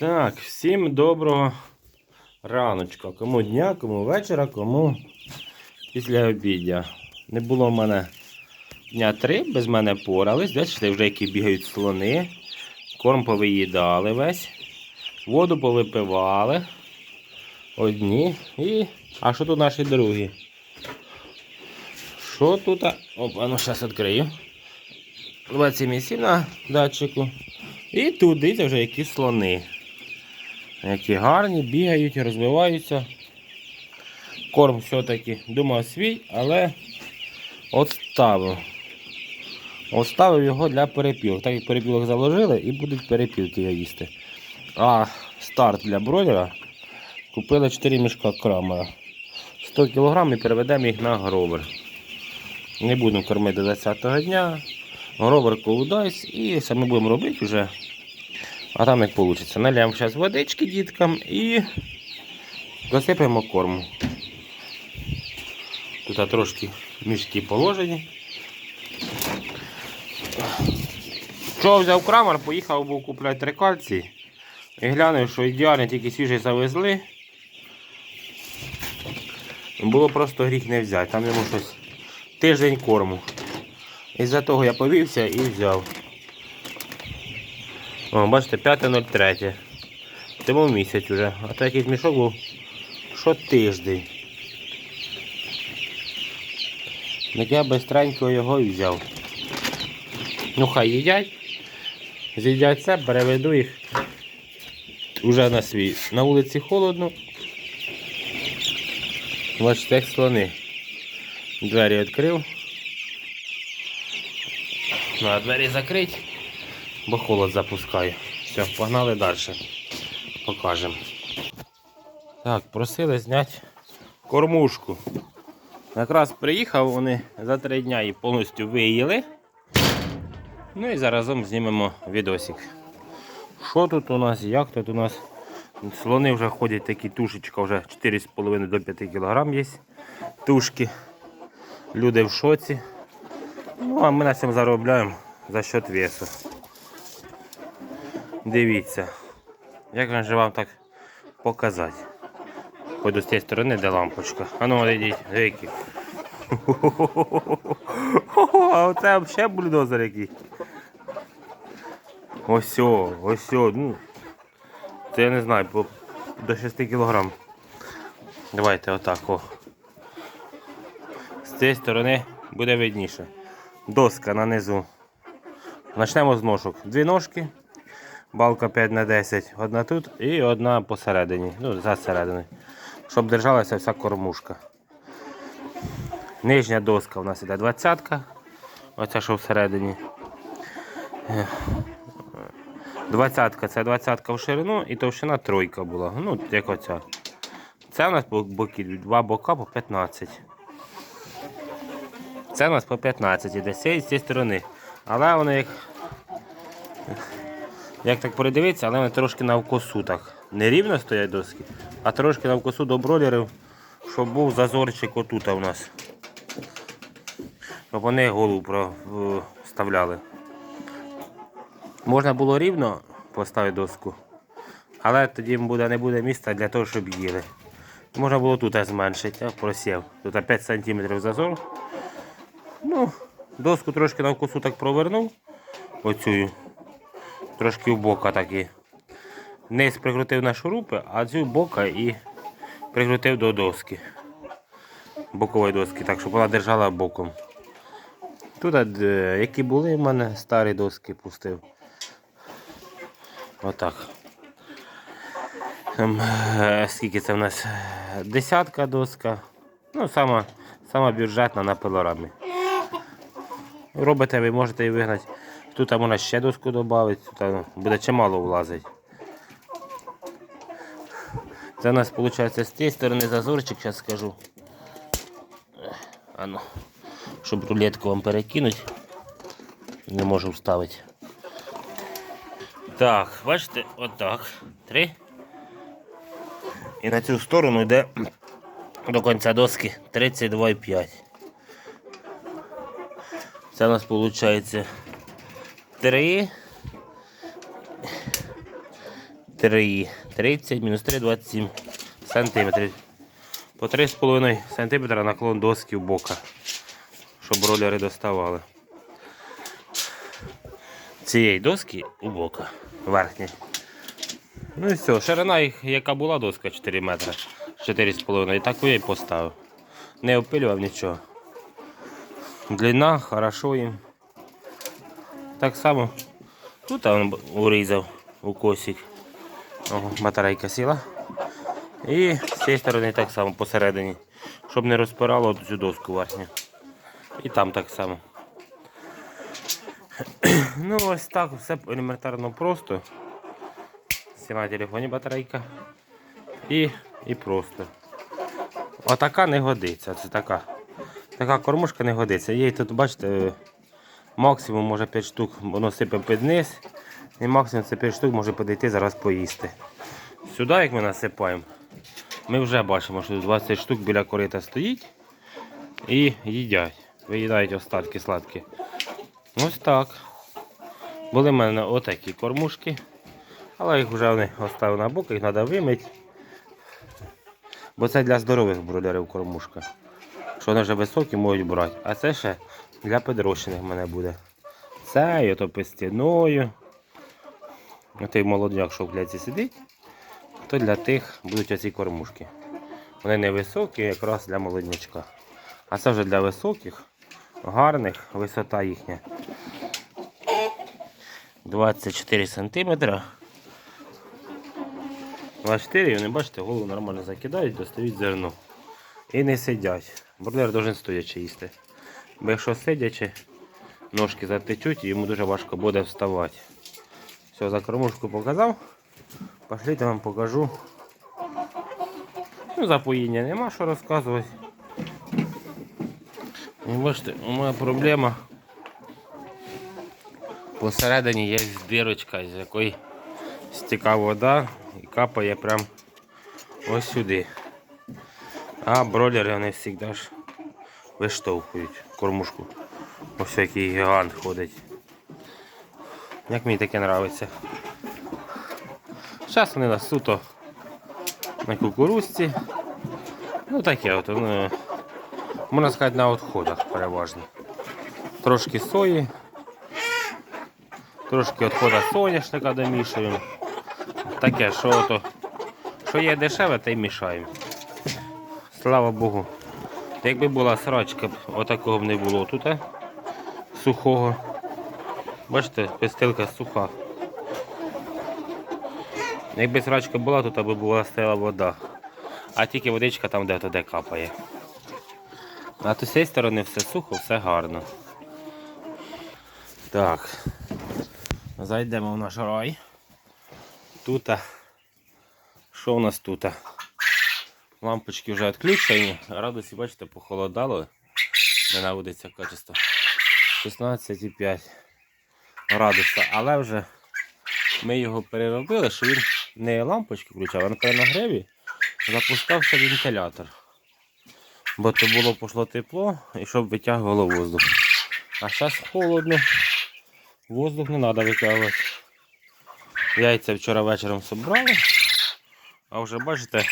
Так, всім доброго раночка. Кому дня, кому вечора, кому після обідня. Не було в мене дня три, без мене порались. Бачите, вже які бігають слони. Корм повиїдали весь. Воду повипивали. Одні. І. А що тут наші другі? Що тут? Опа, ну зараз відкрию. 27 на датчику. І дивіться вже які слони. Які гарні, бігають, розвиваються. Корм все-таки думав свій, але отставив. Оставив його для перепілок. Так як перепілок заложили і будуть перепілки їсти. А старт для бройлера купили 4 мішка крамера. 100 кг і переведемо їх на гровер. Не будемо кормити до 20 дня. Гровер колудайс і саме будемо робити вже. А там як вийде. Налємо зараз водички діткам і засипаємо корму. Тут трошки мішки положені. Що взяв крамер, поїхав був купляти три кальції. І глянув, що ідеально тільки свіжий завезли. Було просто гріх не взяти. Там йому щось тиждень корму. Із-за того я повівся і взяв. О, бачите, 5.03. Тому місяць уже. А то якийсь мішок був що тиждень. Так я бистренько його і взяв. Ну хай їдять. З'їдять це, переведу їх уже на свій. На вулиці холодно. Бачите, як слони. Двері відкрив. Ну, а двері закрить, бо холод запускає. Все, погнали далі. Покажемо. Так, просили зняти кормушку. Якраз приїхав, вони за три дня її повністю виїли. Ну і заразом знімемо відосик. Що тут у нас, як тут у нас? Слони вже ходять такі тушечка, вже 4,5 до 5 кг є тушки. Люди в шоці. Ну, а ми на цьому заробляємо за счет весу. Дивіться, як же вам так показати. Пойду з цієї сторони, де лампочка. А ну йдіть, які. А оце взагалі бульдозер який. Ось, ось, ну. Це я не знаю, до 6 кг. Давайте отак, о. З цієї сторони буде видніше. Доска на низу. Почнемо з ножок. Дві ножки, балка 5 на 10, одна тут і одна посередині, ну, за серединою. Щоб держалася вся кормушка. Нижня доска у нас іде 20-ка, оця що всередині. 20 це 20 в ширину і товщина тройка була. Ну, як оця. Це у нас боки, два бока по 15. Це у нас по 15 іде з цієї сторони. Але вони як. Як так передивитися, але вони трошки навкосу так. Не рівно стоять доски, а трошки навкосу до бролерів, щоб був зазорчик отут у нас. Щоб вони голову вставляли. Можна було рівно поставити доску, але тоді буде, не буде місця для того, щоб їли. Можна було тут зменшити, просів. Тут 5 см зазор. Ну, доску трошки навкусу так провернув. Оцю. Трошки в бока такі. Низ прикрутив на шурупи, а цю бока і прикрутив до доски. Бокової доски, так, щоб вона держала боком. Тут, е, які були в мене, старі доски пустив. Отак. Ем, е, Скільки це в нас? Десятка доска. Ну, сама, сама бюджетна на пилорамі. Робите, ви можете її вигнати. Тут можна ще доску додати, тут буде чимало влазить. Це у нас виходить з цієї сторони зазорчик, зараз скажу. А щоб рулетку вам перекинути. Не можу вставити. Так, бачите, отак. Три. І на цю сторону йде до кінця доски 32,5. Це у нас виходить 3, 3, 30, мінус 3, 27 сантиметрів. По 3,5 см наклон доски в бока, щоб ролери доставали. Цієї доски у бока, верхній. Ну і все, ширина їх, яка була доска 4 метри, 4,5, і таку я й поставив. Не опилював нічого. Длина, хорошо їм. Так само тут он урізав у косик. Батарейка сіла. І з цієї сторони так само посередині, щоб не розпирало цю доску верхню. І там так само. Ну ось так, все елементарно просто. Сіла телефоні батарейка. І, і просто. Отака не годиться. Це така. Така кормушка не годиться. Їй тут, бачите, максимум може 5 штук, воно сипе під низ. І максимум це 5 штук може підійти зараз поїсти. Сюди, як ми насипаємо, ми вже бачимо, що 20 штук біля корита стоїть і їдять. Виїдають остатки сладкі. Ось так. Були в мене отакі кормушки, але їх вже вони оставив на бок, їх треба вимити. Бо це для здорових бродерів кормушка. Що вони вже високі можуть брати. А це ще для підрощених в мене буде. Це ото пестіною. Той молодняк, що в кляці сидить, то для тих будуть оці кормушки. Вони невисокі, якраз для молоднячка. А це вже для високих, гарних, висота їхня. 24 сантиметра. 24, і вони, бачите, голову нормально закидають, достають зерно. І не сидять. Бройлер должен стоячи їсти. Бо якщо сидячи, ножки затечуть, і йому дуже важко буде вставати. Все, за кормушку показав. Пошліть я вам покажу. Ну, запоїння нема що розказувати. І бачите, у мене проблема. Посередині є дирочка, з якої стіка вода і капає прям ось сюди. А бройлери вони завжди ж виштовхують Кормушку. Ось який гігант ходить. Як мені таке подобається. Зараз вони на суто на кукурузці. Ну таке от, ну, можна сказати, на відходах переважно. Трошки сої, трошки відхода соняшника домішуємо. Таке, що, ото, що є дешеве, те й мішаємо. Слава Богу. Якби була срачка, отакого б не було тут. а, Сухого. Бачите, пестилка суха. Якби срачка була, тут аби була стела вода. А тільки водичка там де де капає. А то з цієї сторони все сухо, все гарно. Так. Зайдемо в наш рай. Тут. Що у нас тут? Лампочки вже відключені. Радості, бачите, похолодало. Не наводиться качество. 16,5 градуса. Але вже ми його переробили, що він не лампочки включав, а на нагреві запускався вентилятор. Бо то було пошло тепло і щоб витягувало воздух. А зараз холодно. Воздух не треба витягувати. Яйця вчора вечором зібрали. А вже бачите,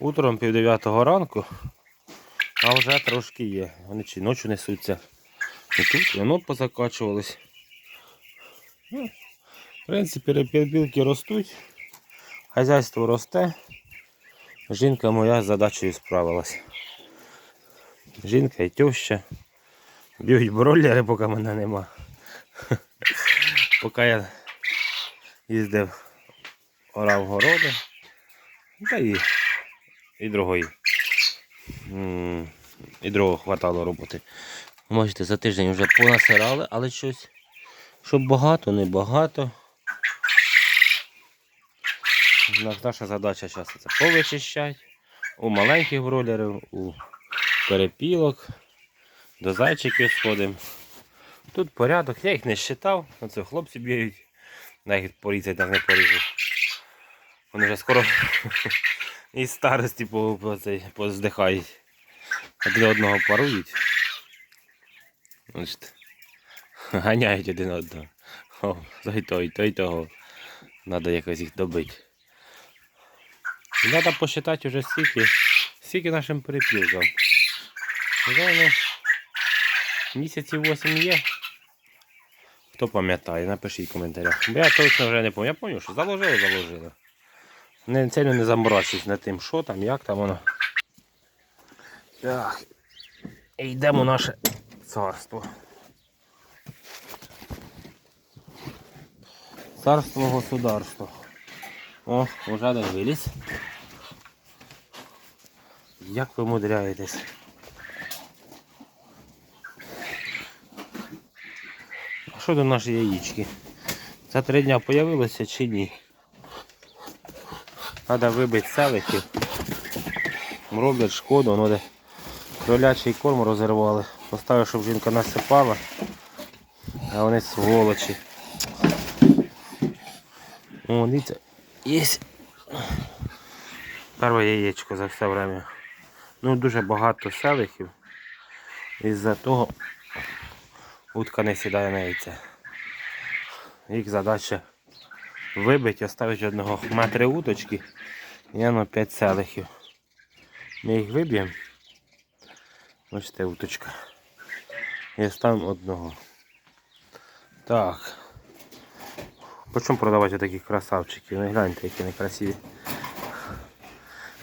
утром пів дев'ятого ранку, а вже трошки є. Вони чи ночі несуться. І тут воно позакачувались. Ну, в принципі, репілки ростуть, хазяйство росте. Жінка моя з задачею справилась. Жінка і теща. Б'ють бройлери, поки мене нема. Поки я їздив, орав городи. Та і, і другої. І другого хватало роботи. Можете, за тиждень вже понасирали, але щось. Щоб багато, не багато. Наша задача зараз це повичищати. У маленьких бройлерів, у перепілок, до зайчиків сходимо. Тут порядок, я їх не считав, оце хлопці б'ють. На їх порізати так не поріжу. Вони вже скоро із старості по, по, цей, поздихають. Один одного парують. Бачите, Ганяють один одного. О, той той, той того. Треба якось їх добити. Треба посчитати вже скільки, скільки нашим вони місяців 8 є. Хто пам'ятає, напишіть в коментарях. Бо я точно вже не пам'ятаю. Я пам'ятаю, що заложили, заложили. Не, сильно не заморачуюсь над тим, що там, як там воно. Так. І йдемо в наше царство. Царство государство. О, уже один виліз. Як ви мудряєтесь? А що до наші яєчки? За три дня появилося чи ні? Треба вибити селихів. Роблять шкоду, воно де кролячий корм розірвали. Поставив, щоб жінка насипала, а вони сволочі. О, дивіться, є перше яєчко за все время. Ну, дуже багато селихів. Із-за того утка не сідає на яйця. Їх задача вибити, оставити одного метри уточки і воно 5 селихів. Ми їх виб'ємо. Бачите, уточка. І оставимо одного. Так. По чому продавати таких красавчиків? Ну гляньте, які вони красиві.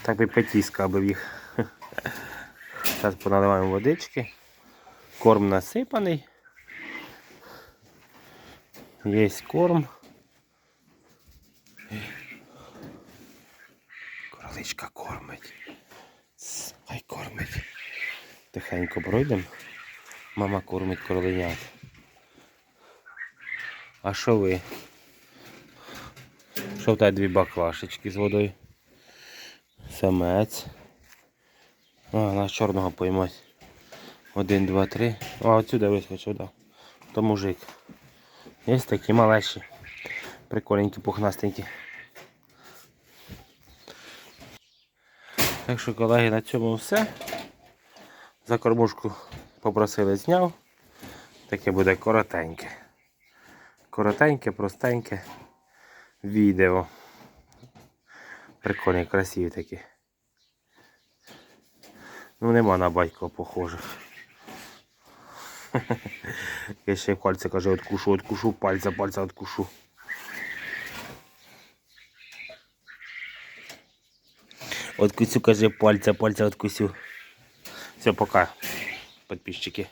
Так би п'ятіска, аби їх. Зараз поналиваємо водички. Корм насипаний. Є корм. Короличка кормить. Ц, Хай кормить. Тихенько пройдемо. Мама кормить короленят. А що ви? Що в тебе дві баклашечки з водою? Самець. А, на чорного поймати. Один, два, три. А, отсюда вискочив, да. То мужик. Є такі малеші. Приколенькі, пухнастенькі. Так що, колеги, на цьому все. За кормушку попросили зняв. Таке буде коротеньке. Коротеньке, простеньке відео. Прикольні, красиві такі. Ну нема на батька похожих. Я ще й пальця каже, откушу, откушу, пальця, пальця откушу. Откусю, каже, пальця, пальця откусю. Все, пока, подписчики.